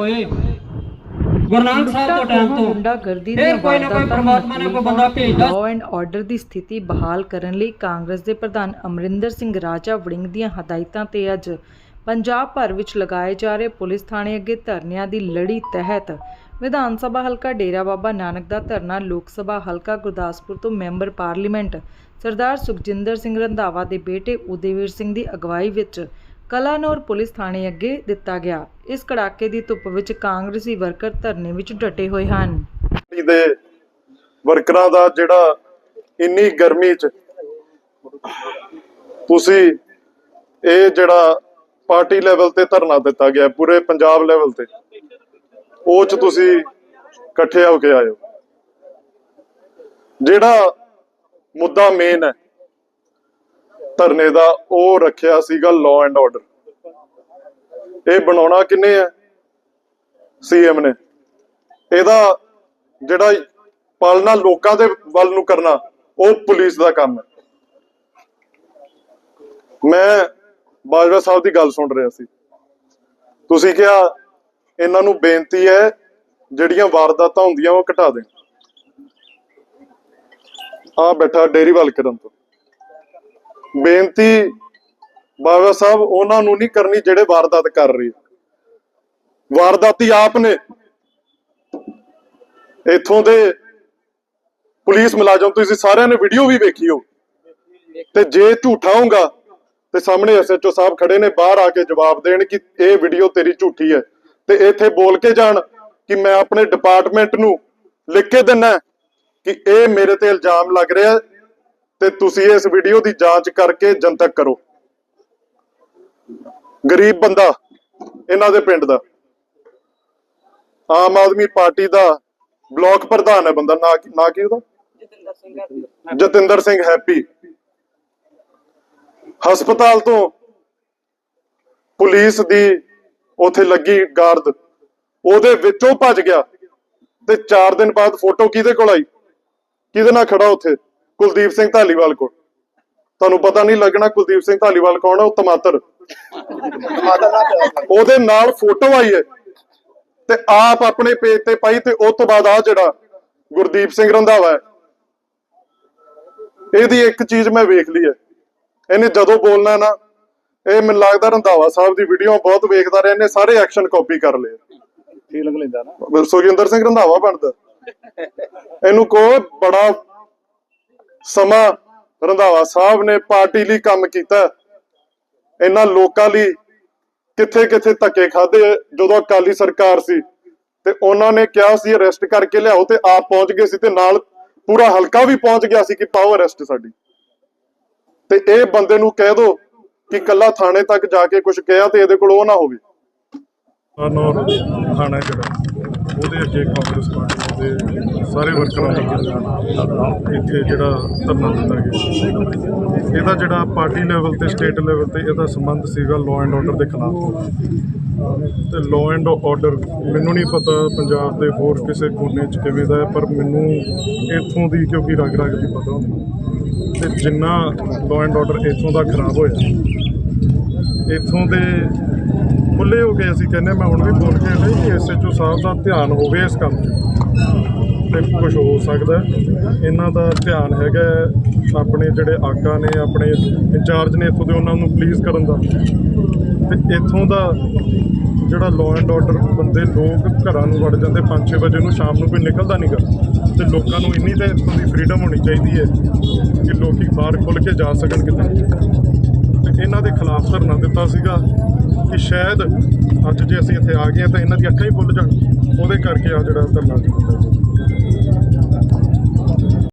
ਹੋਏ ਗੁਰੂ ਨਾਨਕ ਸਾਹਿਬ ਤੋਂ ਟਾਈਮ ਤੋਂ। ਗੁੰਡਾਗਰਦੀ ਦੀਆਂ ਕੋਈ ਨਾ ਕੋਈ ਪ੍ਰਮਾਤਮਾ ਨੇ ਕੋਈ ਬੰਦਾ ਭੇਜਦਾ ਲਾਅ ਐਂਡ ਆਰਡਰ ਦੀ ਸਥਿਤੀ ਬਹਾਲ ਕਰਨ ਲਈ ਕਾਂਗਰਸ ਦੇ ਪ੍ਰਧਾਨ ਅਮਰਿੰਦਰ ਸਿੰਘ ਰਾਜਾ ਵੜਿੰਗ ਦੀਆਂ ਹਦਾਇਤਾਂ ਤੇ ਅੱਜ ਪੰਜਾਬ ਭਰ ਵਿੱਚ ਲਗਾਏ ਜਾ ਰਹੇ ਪੁਲਿਸ ਥਾਣੇ ਅੱਗੇ ਧਰਨਿਆਂ ਦੀ ਲੜੀ ਤਹਿਤ ਵਿਧਾਨ ਸਭਾ ਹਲਕਾ ਡੇਰਾ ਬਾਬਾ ਨਾਨਕ ਦਾ ਧਰਨਾ ਲੋਕ ਸਭਾ ਹਲਕਾ ਗੁਰਦਾਸਪੁਰ ਤੋਂ ਮੈਂਬਰ ਪਾਰਲੀਮੈਂਟ ਸਰਦਾਰ ਸੁਖਜਿੰਦਰ ਸਿੰਘ ਰੰਧਾਵਾ ਦੇ ਬੇਟੇ ਉਦੇਵੀਰ ਸਿੰਘ ਦੀ ਅਗਵਾਈ ਵਿੱਚ ਕਲਾਨੌਰ ਪੁਲਿਸ ਥਾਣੇ ਅੱਗੇ ਦਿੱਤਾ ਗਿਆ। ਇਸ ਕੜਾਕੇ ਦੀ ਧੁੱਪ ਵਿੱਚ ਕਾਂਗਰਸੀ ਵਰਕਰ ਧਰਨੇ ਵਿੱਚ ਡਟੇ ਹੋਏ ਹਨ। ਦੇ ਵਰਕਰਾਂ ਦਾ ਜਿਹੜਾ ਇੰਨੀ ਗਰਮੀ 'ਚ ਤੁਸੀਂ ਇਹ ਜਿਹੜਾ ਪਾਰਟੀ ਲੈਵਲ ਤੇ ਧਰਨਾ ਦਿੱਤਾ ਗਿਆ, ਪੂਰੇ ਪੰਜਾਬ ਲੈਵਲ ਤੇ, ਉਹ 'ਚ ਤੁਸੀਂ ਇਕੱਠੇ ਹੋ ਕੇ ਆਏ ਜਿਹੜਾ ਮੁੱਦਾ ਮੇਨ ਹੈ ਧਰਨੇ ਦਾ ਉਹ ਰੱਖਿਆ ਸੀਗਾ ਲਾਅ ਐਂਡ ਆਰਡਰ ਇਹ ਬਣਾਉਣਾ ਕਿੰਨੇ ਹੈ ਸੀਐਮ ਨੇ। ਇਹਦਾ ਜਿਹੜਾ ਪਾਲਣਾ ਲੋਕਾਂ ਦੇ ਵੱਲ ਨੂੰ ਕਰਨਾ, ਉਹ ਪੁਲਿਸ ਦਾ ਕੰਮ ਹੈ। ਮੈਂ ਬਾਜਵਾ ਸਾਹਿਬ ਦੀ ਗੱਲ ਸੁਣ ਰਿਹਾ ਸੀ। ਤੁਸੀਂ ਕਿਹਾ ਇਹਨਾਂ ਨੂੰ ਬੇਨਤੀ ਹੈ, ਜਿਹੜੀਆਂ ਵਾਰਦਾਤਾਂ ਹੁੰਦੀਆਂ ਉਹ ਘਟਾ ਦੇਣ। ਆ ਬੈਠਾ ਡੇਰੀ ਵੱਲ ਕਰਨ ਤੋਂ। ਬੇਨਤੀ ਬਾਜਵਾ ਸਾਹਿਬ, ਉਹਨਾਂ ਨੂੰ ਨਹੀਂ ਕਰਨੀ ਜਿਹੜੇ ਵਾਰਦਾਤ ਕਰ ਰਹੀ। ਵਾਰਦਾਤੀ ਆਪ ਨੇ ਇੱਥੋਂ ਦੇ ਪੁਲਿਸ ਮੁਲਾਜ਼ਮ, ਤੁਸੀਂ ਸਾਰਿਆਂ ਨੇ ਵੀਡੀਓ ਵੀ ਵੇਖੀ ਹੋ ਤੇ ਜੇ ਝੂਠਾ ਹੋਊਗਾ, ਤੇ ਸਾਹਮਣੇ ਐਸਐਚਓ ਸਾਹਿਬ ਖੜੇ ਨੇ, ਬਾਹਰ ਆ ਕੇ ਜਵਾਬ ਦੇਣ ਕਿ ਇਹ ਵੀਡੀਓ ਤੇਰੀ ਝੂਠੀ ਹੈ। ਤੇ ਇੱਥੇ ਬੋਲ ਕੇ ਜਾਣ ਕਿ ਮੈਂ ਆਪਣੇ ਡਿਪਾਰਟਮੈਂਟ ਨੂੰ ਲਿਖ ਕੇ ਦਿੰਨਾ ਕਿ ਇਹ ਮੇਰੇ ਤੇ ਇਲਜ਼ਾਮ ਲੱਗ ਰਿਹਾ ਤੇ ਤੁਸੀਂ ਇਸ ਵੀਡੀਓ ਦੀ ਜਾਂਚ ਕਰਕੇ ਜਨਤਕ ਕਰੋ। ਗਰੀਬ ਬੰਦਾ ਇਹਨਾਂ ਦੇ ਪਿੰਡ ਦਾ। ਆਮ ਆਦਮੀ ਪਾਰਟੀ ਦਾ ਬਲਾਕ ਪ੍ਰਧਾਨ ਹੈ ਬੰਦਾ ਨਾ ਨਾ ਕੀ ਉਹਦਾ? ਜਤਿੰਦਰ ਸਿੰਘ ਹੈਪੀ। ਹਸਪਤਾਲ ਤੋਂ ਪੁਲਿਸ ਦੀ ਉਥੇ ਲੱਗੀ ਗਾਰਦ। ਉਹਦੇ ਵਿੱਚੋਂ ਭੱਜ ਗਿਆ ਤੇ 4 ਦਿਨ ਬਾਅਦ ਫੋਟੋ ਕਿਹਦੇ ਕੋਲ ਆਈ? ਕਿਹਦੇ ਨਾਲ ਖੜਾ ਉੱਥੇ? ਕੁਲਦੀਪ ਸਿੰਘ ਢਾਲੀਵਾਲ ਕੋਲ। ਤੁਹਾਨੂੰ ਪਤਾ ਨਹੀਂ ਲੱਗਣਾ ਕੁਲਦੀਪ ਸਿੰਘ ਢਾਲੀਵਾਲ ਕੌਣ ਹੈ ਉਹ ਟਮਾਟਰ ਉਹਦੇ ਨਾਲ ਫੋਟੋ ਆਈ ਹੈ। ਤੇ ਆਪ ਆਪਣੇ ਪੇਜ ਤੇ ਪਾਈ ਤੇ ਉਸ ਤੋਂ ਬਾਅਦ ਆ ਜਿਹੜਾ ਗੁਰਦੀਪ ਸਿੰਘ ਰੰਧਾਵਾ ਇਹਦੀ ਇੱਕ ਚੀਜ਼ ਮੈਂ ਵੇਖ ਲਈ ਹੈ। ਇਹਨੇ ਜਦੋਂ ਬੋਲਣਾ ਨਾ ਇਹ ਮੈਨੂੰ ਲੱਗਦਾ ਰੰਧਾਵਾ ਸਾਹਿਬ ਦੀ ਵੀਡੀਓ ਬਹੁਤ ਵੇਖਦਾ ਰਿਹਾ ਇਹਨੇ ਸਾਰੇ ਐਕਸ਼ਨ ਕਾਪੀ ਕਰ ਲਏ। ਫੀਲਿੰਗ ਲੈਂਦਾ ਨਾ। ਸੁਖਿੰਦਰ ਸਿੰਘ ਰੰਧਾਵਾ ਬਣਦਾ। ਇਹਨੂੰ ਕੋ ਬੜਾ ਸਮਾਂ ਰੰਧਾਵਾ ਸਾਹਿਬ ਨੇ ਪਾਰਟੀ ਲਈ ਕੰਮ ਕੀਤਾ। ਇਹਨਾਂ ਲੋਕਾਂ ਲਈ ਕਿੱਥੇ ਕਿੱਥੇ ਧੱਕੇ ਖਾਦੇ ਜਦੋਂ ਅਕਾਲੀ ਸਰਕਾਰ ਸੀ, ਤੇ ਉਹਨਾਂ ਨੇ ਕਿਹਾ ਸੀ ਅਰੈਸਟ ਕਰਕੇ ਲਿਆਓ ਤੇ ਆਪ ਪਹੁੰਚ ਗਏ ਸੀ ਤੇ ਨਾਲ ਪੂਰਾ ਹਲਕਾ ਵੀ ਪਹੁੰਚ ਗਿਆ ਸੀ ਕਿ ਪਾਓ ਅਰੈਸਟ ਸਾਡੀ। ਤੇ ਇਹ ਬੰਦੇ ਨੂੰ ਕਹਿ ਦੋ ਕਿ ਕੱਲਾ ਥਾਣੇ ਤੱਕ ਜਾ ਕੇ ਕੁਝ ਕਿਹਾ ਤੇ ਇਹਦੇ ਕੋਲ ਉਹ ਨਾ ਹੋਵੇ। ਅਨੌਰ ਥਾਣਾ ਜਿਹੜਾ ਉਹਦੇ ਅੱਗੇ ਕਾਂਗਰਸ ਪਾਰਟੀ ਦੇ ਸਾਰੇ ਵਰਕਰਾਂ ਦਾ ਇੱਥੇ ਜਿਹੜਾ ਧਰਨਾ ਦਿੱਤਾ ਗਿਆ ਇਹਦਾ ਜਿਹੜਾ ਪਾਰਟੀ ਲੈਵਲ ਤੇ ਸਟੇਟ ਲੈਵਲ ਤੇ ਇਹਦਾ ਸੰਬੰਧ ਸੀਗਾ ਲਾਅ ਐਂਡ ਆਰਡਰ ਦੇ ਖਿਲਾਫ। ਤੇ ਲਾਅ ਐਂਡ ਆਰਡਰ ਮੈਨੂੰ ਨਹੀਂ ਪਤਾ ਪੰਜਾਬ ਦੇ ਹੋਰ ਕਿਸੇ ਕੋਨੇ 'ਚ ਕਿਵੇਂ ਦਾ ਪਰ ਮੈਨੂੰ ਇੱਥੋਂ ਦੀ ਕਿਉਂਕਿ ਰਗ ਰਗ ਦੀ ਪਤਾ ਹੁੰਦੀ ਤੇ ਜਿੰਨਾ ਲਾਅ ਐਂਡ ਆਰਡਰ ਇੱਥੋਂ ਦਾ ਖਰਾਬ ਹੋਇਆ, ਇੱਥੋਂ ਦੇ ਖੁੱਲੇ ਹੋ ਕੇ ਅਸੀਂ ਕਹਿੰਦੇ ਮੈਂ ਹੁਣ ਵੀ ਬੋਲ ਕੇ ਨਹੀਂ ਕਿ ਐਸਐਚਓ ਸਾਹਿਬ ਦਾ ਧਿਆਨ ਹੋਵੇ ਇਸ ਕੰਮ 'ਚ। ਤੇ ਕੁਝ ਹੋ ਸਕਦਾ ਇਹਨਾਂ ਦਾ ਧਿਆਨ ਹੈਗਾ ਆਪਣੇ ਜਿਹੜੇ ਆਕਾ ਨੇ, ਆਪਣੇ ਇੰਚਾਰਜ ਨੇ ਇੱਥੋਂ ਦੇ, ਉਹਨਾਂ ਨੂੰ ਪਲੀਜ਼ ਕਰਨ ਦਾ। ਤੇ ਇੱਥੋਂ ਦਾ ਜਿਹੜਾ ਲਾਅ ਐਂਡ ਆਰਡਰ ਬੰਦੇ ਲੋਕ ਘਰਾਂ ਨੂੰ ਵੜ ਜਾਂਦੇ 5-6 ਵਜੇ ਨੂੰ, ਸ਼ਾਮ ਨੂੰ ਕੋਈ ਨਿਕਲਦਾ ਨਹੀਂਗਾ ਤੇ ਲੋਕਾਂ ਨੂੰ ਇੰਨੀ ਤਾਂ ਇੱਥੋਂ ਦੀ ਫ੍ਰੀडम ਹੋਣੀ ਚਾਹੀਦੀ ਹੈ ਕਿ ਲੋਕੀ ਬਾਹਰ ਖੁੱਲ ਕੇ ਜਾ ਸਕਣ ਕਿਤੇ। ਤੇ ਇਹਨਾਂ ਦੇ ਖਿਲਾਫ ਧਰਨਾ ਦਿੱਤਾ ਸੀਗਾ। ਸ਼ਾਇਦ ਅੱਜ ਜੇ ਅਸੀਂ ਇੱਥੇ ਆ ਗਏ ਹਾਂ ਤਾਂ ਇਹਨਾਂ ਦੀ ਅੱਖਾਂ ਹੀ ਖੁੱਲ ਜਾਣ। ਉਹਦੇ ਕਰਕੇ ਆ ਜਿਹੜਾ ਧਰਨਾ ਦਿੱਤਾ